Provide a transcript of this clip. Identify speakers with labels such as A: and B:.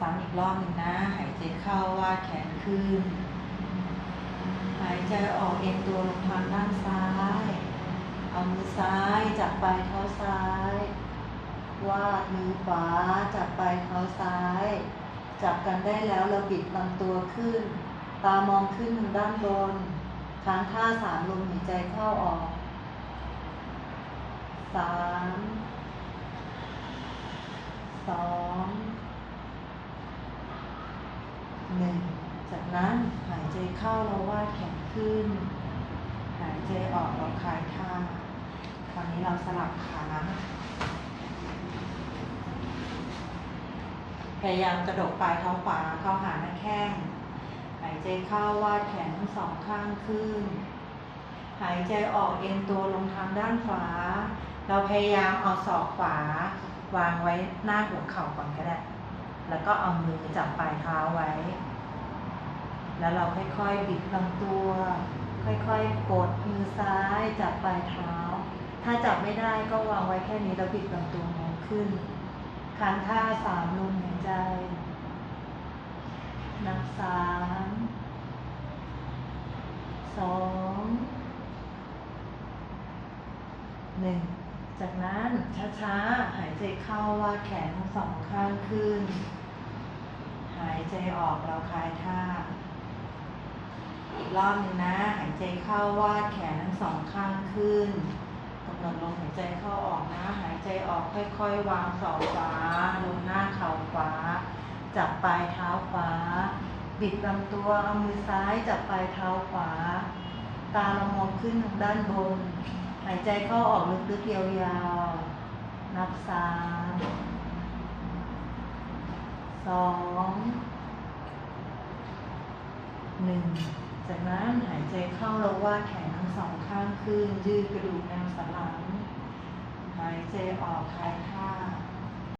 A: ซ้ำอีกรอบหนึ่งนะ หายใจเข้าวาดแขนขึ้น หายใจออกเอ็นตัวลงทางด้านซ้าย เอามือซ้ายจับปลายเท้าซ้าย วาดมือขวาจับปลายเท้าซ้าย จับกันได้แล้วเราบิดลำตัวขึ้น ตามองขึ้นทางด้านบนค้างท่าสามลมหายใจเข้าออกสามสอง หนึ่งจากนั้นหายใจเข้าเราวาดแขนขึ้น หายใจออกเราคลายท่าคราวนี้เราสลับขาพยายามกระดกปลายเท้าขวาเข้าหาหน้าแข้ง หายใจเข้าวาดแขนทั้งสองข้างขึ้น หายใจออกเอ็นตัวลงทางด้านขวา เราพยายามเอาศอกขวาวางไว้หน้าหัวเข่าก่อนก็ได้ แล้วก็เอามือจับปลายเท้าไว้ แล้วเราค่อยๆบิดลำตัว ค่อยๆกดมือซ้ายจับปลายเท้า ถ้าจับไม่ได้ก็วางไว้แค่นี้แล้วบิดลำตัวมองขึ้นค้างท่าสามลมหายใจนับสามสองหนึ่ง จากนั้นช้าๆ หายใจเข้าว่าแขนทั้งสองข้างขึ้น หายใจออกเราคลายท่า อีกรอบหนึ่งนะ หายใจเข้าว่าแขนทั้งสองข้างขึ้นกำหนดลมหายใจเข้าออกนะ หายใจออกค่อยๆ วางศอกขวาลงหน้าเข่าขวา จับปลายเท้าขวา บิดลำตัวเอามือซ้ายจับปลายเท้าขวา ตาเรามองขึ้นทางด้านบน หายใจเข้าออกลึกๆยาวๆ นับสามสองหนึ่งจากนั้นหายใจเข้าเราวาดแขนทั้งสองข้างขึ้นยืดกระดูกแนวสันหลัง หายใจออกคลายท่า